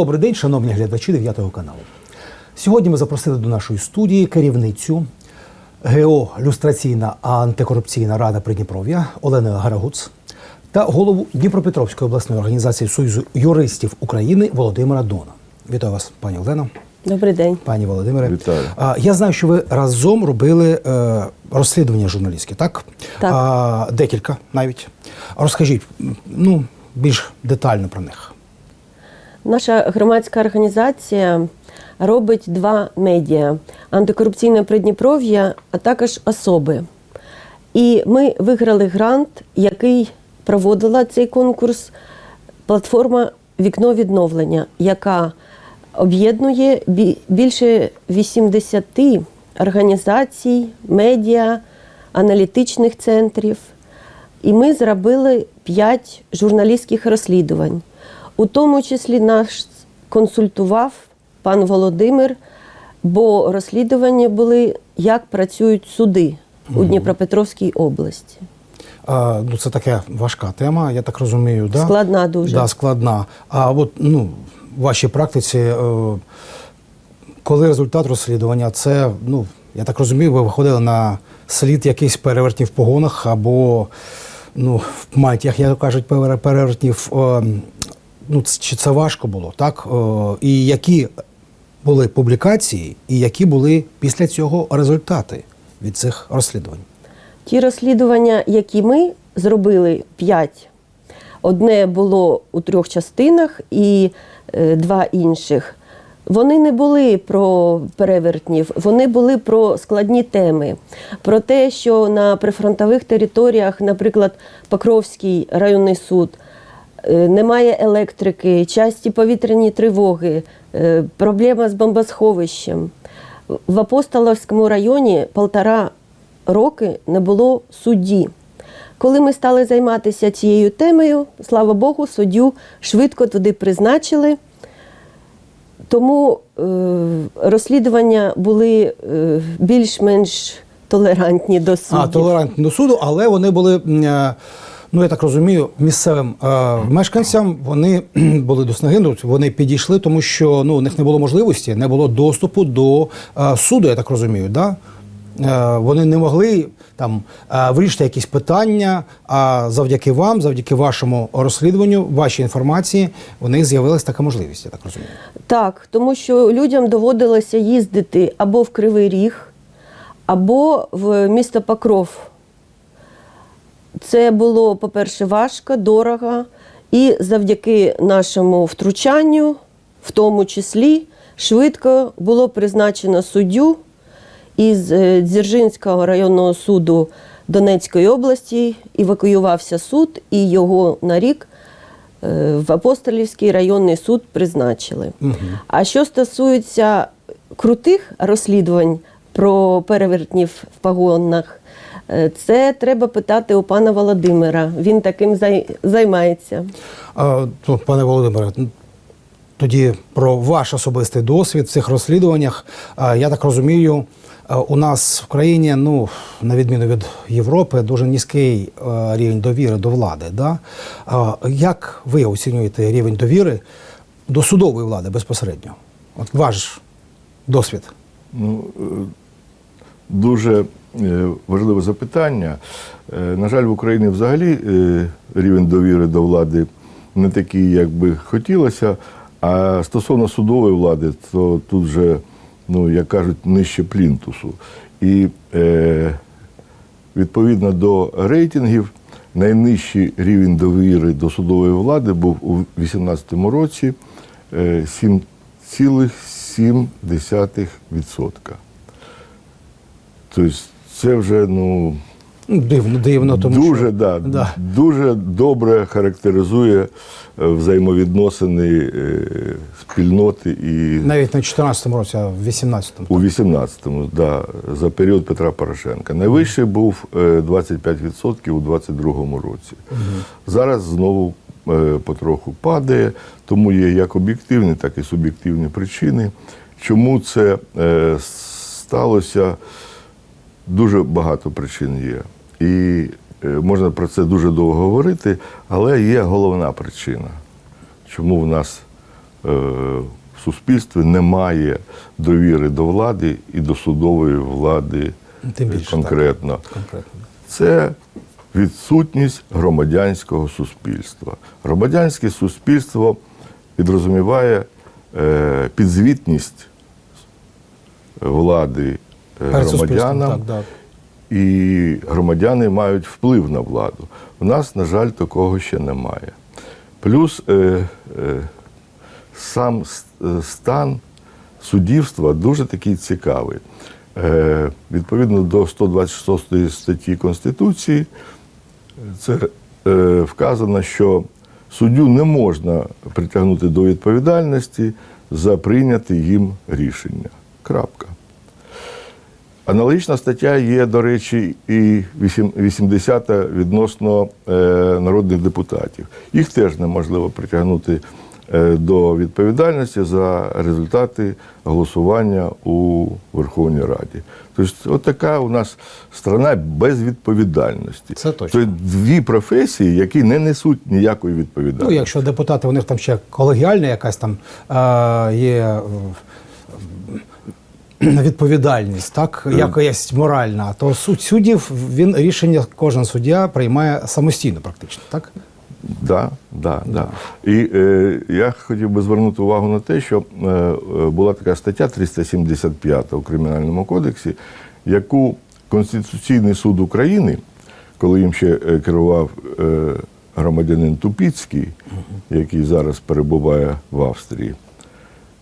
Добрий день, шановні глядачі 9 каналу. Сьогодні ми запросили до нашої студії керівницю ГО Люстраційна антикорупційна рада Придніпров'я Олену Гарагуц та голову Дніпропетровської обласної організації Союзу юристів України Володимира Дона. Вітаю вас, пані Олено. Добрий день. Пані Володимире, Вітаю. А, я знаю, що ви разом робили е, розслідування журналістське, так? Так. А, декілька навіть. Розкажіть ну, більш детально про них. Наша громадська організація робить два медіа: антикорупційне Придніпров'я, а також особи. І ми виграли грант, який проводила цей конкурс платформа Вікно відновлення, яка об'єднує більше 80 організацій, медіа, аналітичних центрів. І ми зробили 5 журналістських розслідувань. У тому числі нас консультував пан Володимир, бо розслідування були, як працюють суди у Дніпропетровській області. А, ну, це така важка тема, я так розумію. Да? Складна дуже. Да, складна. А от ну, в вашій практиці, е, коли результат розслідування, це, ну, я так розумію, ви виходили на слід якийсь перевертнів в погонах або ну, в мантіях, як кажуть, пере- перевертнів. Ну, чи це важко було, так? Е, і які були публікації, і які були після цього результати від цих розслідувань? Ті розслідування, які ми зробили п'ять, одне було у трьох частинах і е, два інших. Вони не були про перевертнів, вони були про складні теми. Про те, що на прифронтових територіях, наприклад, Покровський районний суд, немає електрики, часті повітряні тривоги, е, проблема з бомбосховищем. В Апостоловському районі полтора роки не було судді. Коли ми стали займатися цією темою, слава Богу, суддю швидко туди призначили. Тому е, розслідування були е, більш-менш толерантні до суддів. А, толерантні до суду, але вони були, е, ну я так розумію, місцевим е, мешканцям вони були до снаги, ну, вони підійшли, тому що ну, у них не було можливості, не було доступу до е, суду, я так розумію. Да? Е, вони не могли там е, вирішити якісь питання, а завдяки вам, завдяки вашому розслідуванню, вашій інформації, у них з'явилася така можливість, я так розумію. Так, тому що людям доводилося їздити або в Кривий Ріг, або в місто Покров. Це було, по-перше, важко, дорого, і завдяки нашому втручанню, в тому числі, швидко було призначено суддю із е, Дзержинського районного суду Донецької області. Евакуювався суд, і його на рік е, в Апостолівський районний суд призначили. А що стосується крутих розслідувань про перевертнів в погонах, це треба питати у пана Володимира. Він таким займається. А, ну, пане Володимире, тоді про ваш особистий досвід в цих розслідуваннях. А, Я так розумію, а, у нас в країні, ну на відміну від Європи, дуже низький е, рівень довіри до влади. Да? А, Як ви оцінюєте рівень довіри до судової влади безпосередньо? От ваш досвід. Ну, е, дуже е, важливе запитання. Е, На жаль, в Україні взагалі е, рівень довіри до влади не такий, як би хотілося. А стосовно судової влади, то тут вже, ну, як кажуть, нижче плінтусу. І е, відповідно до рейтингів, найнижчий рівень довіри до судової влади був у 2018 році е, 7,7%. Тобто це вже ну, Ну, Дивно, дивно, тому дуже, що да, Да. дуже добре характеризує е, взаємовідносини е, спільноти і навіть в 2014 році, а в 2018-му. у 18-му, да, за період Петра Порошенка. Найвищий був е, 25% у 22-му році. Зараз знову е, потроху падає, тому є як об'єктивні, так і суб'єктивні причини. Чому це е, сталося? Дуже багато причин є. І е, можна про це дуже довго говорити, але є головна причина, чому в нас в суспільстві немає довіри до влади і до судової влади Тим більше, конкретно. Конкретно. Це відсутність громадянського суспільства. Громадянське суспільство підрозуміває е, підзвітність влади е, громадянам, так, так. і громадяни мають вплив на владу. У нас, на жаль, такого ще немає. Плюс е, е, сам е, стан суддівства дуже такий цікавий. Е, відповідно до 126 статті Конституції, це е, вказано, що суддю не можна притягнути до відповідальності за прийняте їм рішення. Крапка. Аналогічна стаття є, до речі, і 80 відносно е, народних депутатів. Їх теж неможливо притягнути е, до відповідальності за результати голосування у Верховній Раді. Тобто, от така у нас страна без відповідальності. Це точно. Тобто дві професії, які не несуть ніякої відповідальності. Ну, якщо депутати, у них там ще колегіальна якась там е, є е, відповідальність, так, якась моральна, то суд суддів, він рішення кожен суддя приймає самостійно, практично, так? Да, да, да. І е, я хотів би звернути увагу на те, що е, е, була така стаття 375 у Кримінальному кодексі, яку Конституційний суд України, коли їм ще е, керував е, громадянин Тупіцький, який зараз перебуває в Австрії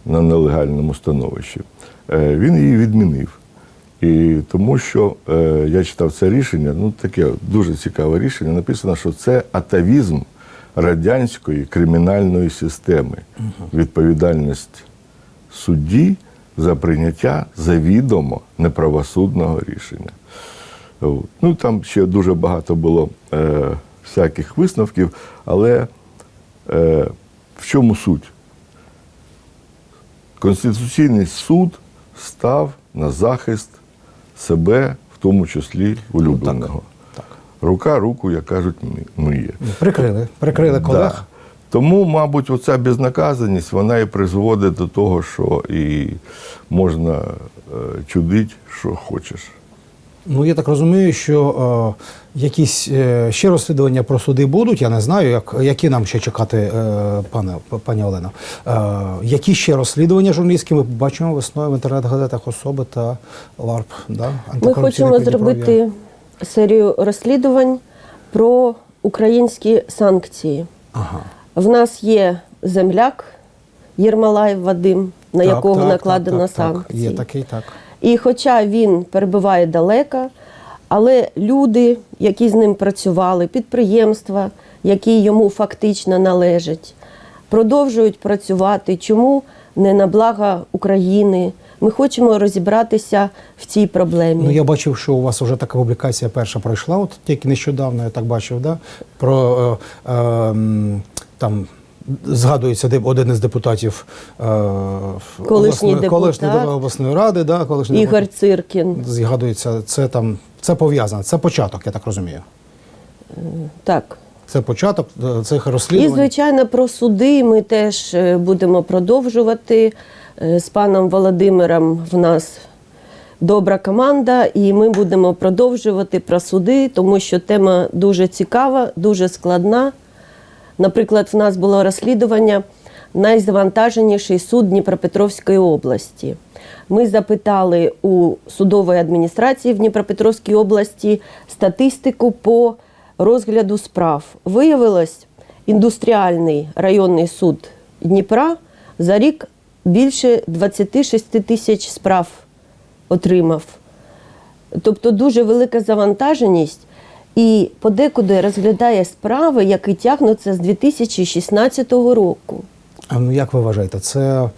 на нелегальному становищі, е, він її відмінив. І тому що е, я читав це рішення, ну таке дуже цікаве рішення. Написано, що це атавізм радянської кримінальної системи. Відповідальність судді за прийняття завідомо неправосудного рішення. Ну там ще дуже багато було е, всяких висновків, але е, в чому суть? Конституційний суд став на захист себе, в тому числі улюбленого. Так. Рука руку, як кажуть, миє. Прикрили, прикрили колег. Да. Тому, мабуть, оця безнаказаність вона і призводить до того, що і можна е, чудити, що хочеш. Ну, я так розумію, що е, якісь е, ще розслідування про суди будуть. Я не знаю, як, які нам ще чекати, е, пане, пані Олено. Е, які ще розслідування журналістські ми побачимо весною в інтернет-газетах особи та ЛАРП. Да? Ми хочемо зробити серію розслідувань про українські санкції. Ага. В нас є земляк Єрмалаєв Вадим, на Так, якого так, накладено так, так, санкції. Є такий, так. І хоча він перебуває далеко, але люди, які з ним працювали, підприємства, які йому фактично належать, продовжують працювати. Чому не на благо України? Ми хочемо розібратися в цій проблемі. Ну, я бачив, що у вас вже така публікація перша пройшла, от тільки нещодавно, я так бачив, да? про е, е, там. Згадується один із депутатів е, Колишній обласної, депутат. обласної ради, да, колишній Ігор Циркін. згадується, це там це пов'язано, це початок, я так розумію. Так. Це початок е, цих І, звичайно, про суди ми теж е, будемо продовжувати. Е, З паном Володимиром в нас добра команда, і ми будемо продовжувати про суди, тому що тема дуже цікава, дуже складна. Наприклад, в нас було розслідування найзавантаженіший суд Дніпропетровської області. Ми запитали у судової адміністрації в Дніпропетровській області статистику по розгляду справ. Виявилось, індустріальний районний суд Дніпра за рік більше 26 тисяч справ отримав. Тобто дуже велика завантаженість і подекуди розглядає справи, які тягнуться з 2016 року. А, Ну, як ви вважаєте, це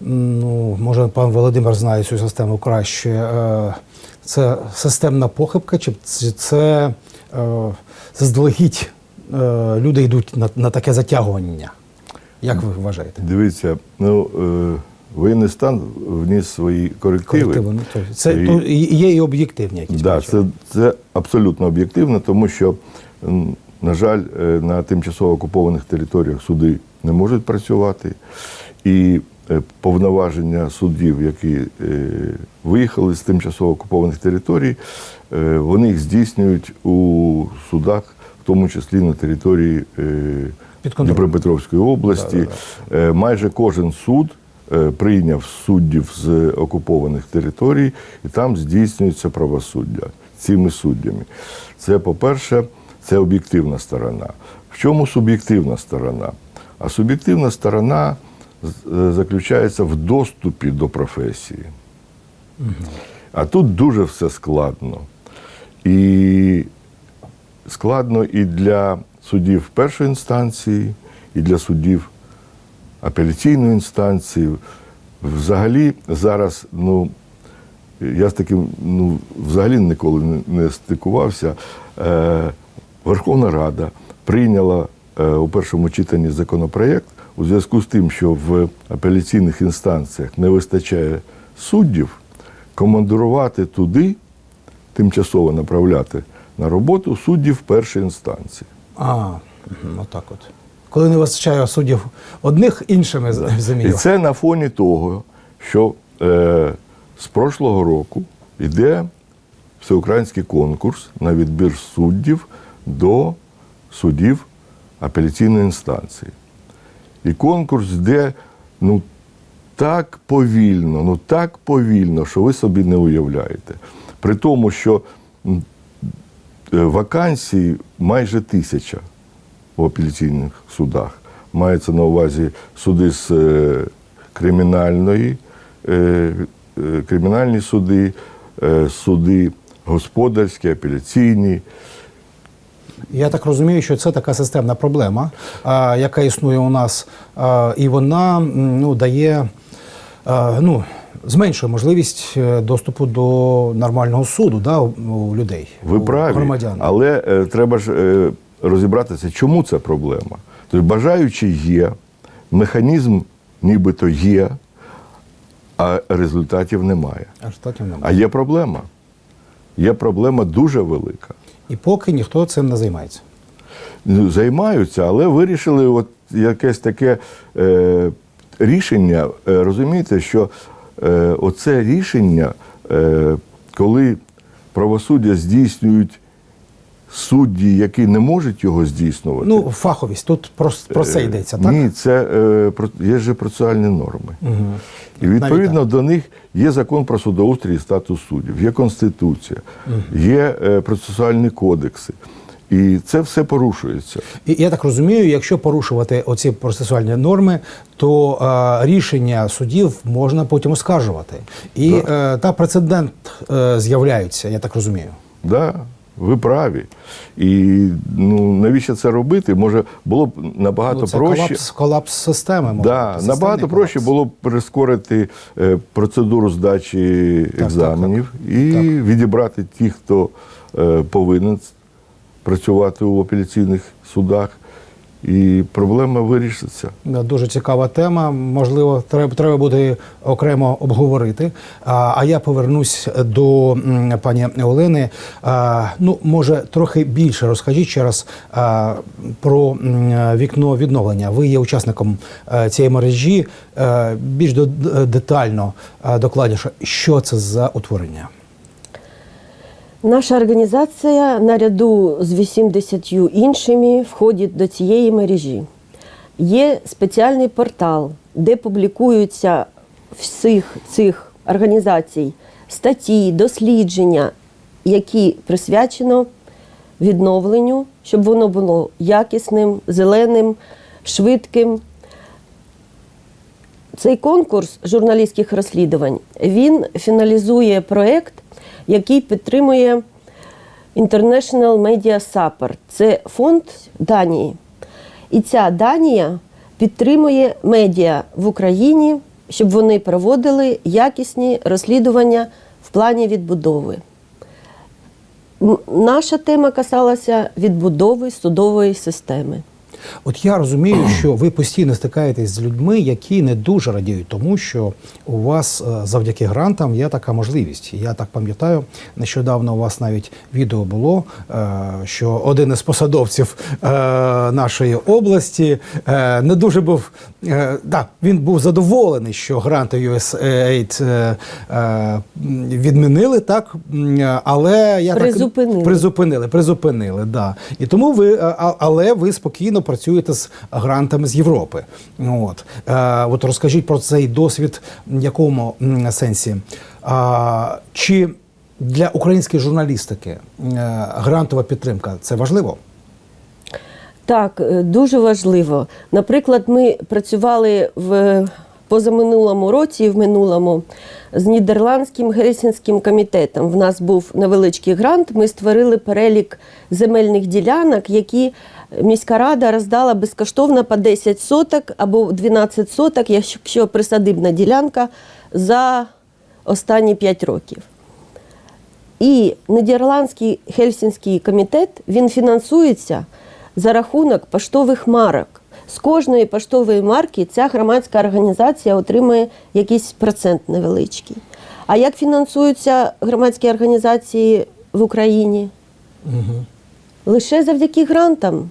ну, може пан Володимир знає цю систему краще. е, Це системна похибка, чи це- це е, заздалегідь е, люди йдуть на, на таке затягування? Як ви вважаєте? Дивіться, ну е, воєнний стан вніс свої корективи. Колективи, ну, то- це І- то є і об'єктивні якісь. Да, це, це абсолютно об'єктивно, тому що, на жаль, е, на тимчасово окупованих територіях суди не можуть працювати. І е, повноваження суддів, які е, виїхали з тимчасово окупованих територій, вони їх здійснюють у судах, в тому числі на території. Дніпропетровської області. Е, Майже кожен суд прийняв суддів з окупованих територій, і там здійснюється правосуддя цими суддями. Це, по-перше, це об'єктивна сторона. В чому суб'єктивна сторона? А суб'єктивна сторона е, заключається в доступі до професії. А тут дуже все складно. І складно і для суддів першої інстанції, і для суддів апеляційної інстанції. Взагалі зараз, ну, я з таким ну, взагалі ніколи не, стикувався. Е, Верховна Рада прийняла е, у першому читанні законопроєкт у зв'язку з тим, що в апеляційних інстанціях не вистачає суддів, командирувати туди, тимчасово направляти на роботу суддів першої інстанції. А, отак от. Коли не вистачає суддів одних іншими з- І це на фоні того, що е, з прошлого року йде всеукраїнський конкурс на відбір суддів до судів апеляційної інстанції. І конкурс йде ну, так повільно, ну так повільно, що ви собі не уявляєте. При тому, що е, вакансій майже тисяча в апеляційних судах. Мається на увазі суди з е, кримінальної, е, е, кримінальні суди, суди господарські, апеляційні. Я так розумію, що це така системна проблема, яка існує у нас, і вона ну, дає, ну, зменшує можливість доступу до нормального суду да, у, у людей, Ви у праві, громадян. але треба ж розібратися, чому це проблема. Тобто бажаючі є, механізм нібито є, а результатів немає. А результатів А є проблема. Є проблема дуже велика. І поки ніхто цим не займається. Ну, займаються, але вирішили от якесь таке е, рішення. Е, розумієте, що е, оце рішення, е, коли правосуддя здійснюють судді, які не можуть його здійснювати. Ну, фаховість, тут про, про це йдеться, так? Ні, це е, про- є же процесуальні норми. Угу. І відповідно до них є закон про судоустрій і статус суддів, є конституція, є е, процесуальні кодекси. І це все порушується. І я так розумію, якщо порушувати оці процесуальні норми, то е, рішення судів можна потім оскаржувати. І е, та прецедент е, з'являється, я так розумію. Да, ви праві. І ну, навіщо це робити? Може, було б набагато Ну, це проще. колапс, колапс системи. може Да, набагато колапс. проще було б прискорити е, процедуру здачі так, екзаменів так. і Так. відібрати тих, хто е, повинен працювати у апеляційних судах. І проблема вирішиться. Дуже цікава тема. Можливо, треба, треба буде окремо обговорити. А, я повернусь до пані Олени. Ну, може, трохи більше розкажіть ще раз про вікно відновлення. Ви є учасником е, цієї мережі. Е, більш до- детально, е, докладніше, що це за утворення? Наша організація наряду з 80 іншими входить до цієї мережі. Є спеціальний портал, де публікуються всіх цих організацій статті, дослідження, які присвячено відновленню, щоб воно було якісним, зеленим, швидким. Цей конкурс журналістських розслідувань він фіналізує проєкт, який підтримує International Media Support. Це фонд Данії. І ця Данія підтримує медіа в Україні, щоб вони проводили якісні розслідування в плані відбудови. Наша тема касалася відбудови судової системи. От я розумію, що ви постійно стикаєтесь з людьми, які не дуже радіють тому, що у вас е, завдяки грантам є така можливість. Я так пам'ятаю, нещодавно у вас навіть відео було, е, що один із посадовців е, нашої області не дуже був да, він був задоволений, що гранти USAID відмінили, так але я Призупинили. так призупинили, призупинили, да. І тому ви, але ви спокійно працюєте з грантами з Європи. От, Е, от розкажіть про цей досвід в якому сенсі? Чи для української журналістики е, грантова підтримка це важливо? Так, е, дуже важливо. Наприклад, ми працювали в позаминулому році і в минулому з нідерландським гельсінським комітетом. В нас був невеличкий грант. Ми створили перелік земельних ділянок, які міська рада роздала безкоштовно по 10 соток або 12 соток, якщо присадибна ділянка за останні 5 років. І Нідерландський Хельсінський комітет він фінансується за рахунок поштових марок. З кожної поштової марки ця громадська організація отримує якийсь процент невеличкий. А як фінансуються громадські організації в Україні? Лише завдяки грантам.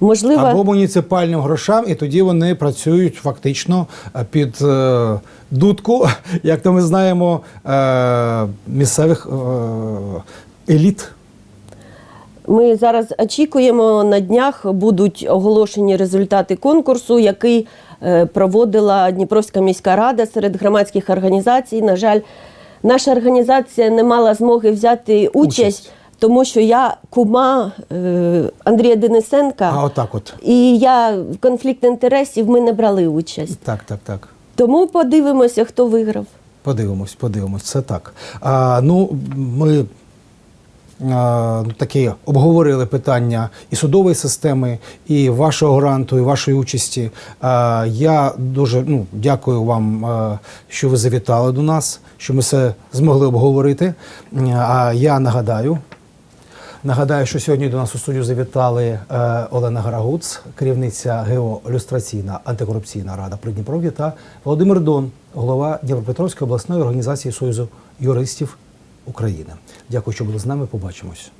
Можливо, Або муніципальним грошам, і тоді вони працюють фактично е, під е, дудку, як то ми знаємо, е, місцевих е, еліт. Ми зараз очікуємо на днях будуть оголошені результати конкурсу, який е, проводила Дніпровська міська рада серед громадських організацій. На жаль, наша організація не мала змоги взяти участь, Участь. Тому що я кума е, Андрія Денисенка, А отак от. і я в конфлікт інтересів ми не брали участь. Так, так, так. Тому подивимося, хто виграв. Подивимось, подивимось, це так. А, ну, ми а, такі обговорили питання і судової системи, і вашого гранту, і вашої участі. А, я дуже ну, дякую вам, а, що ви завітали до нас, що ми це змогли обговорити. А я нагадаю. Нагадаю, що сьогодні до нас у студію завітали е, Олена Гарагуц, керівниця ГЕО Люстраційна антикорупційна рада Придніпров'я та Володимир Дон, голова Дніпропетровської обласної організації Союзу юристів України. Дякую, що були з нами. Побачимось.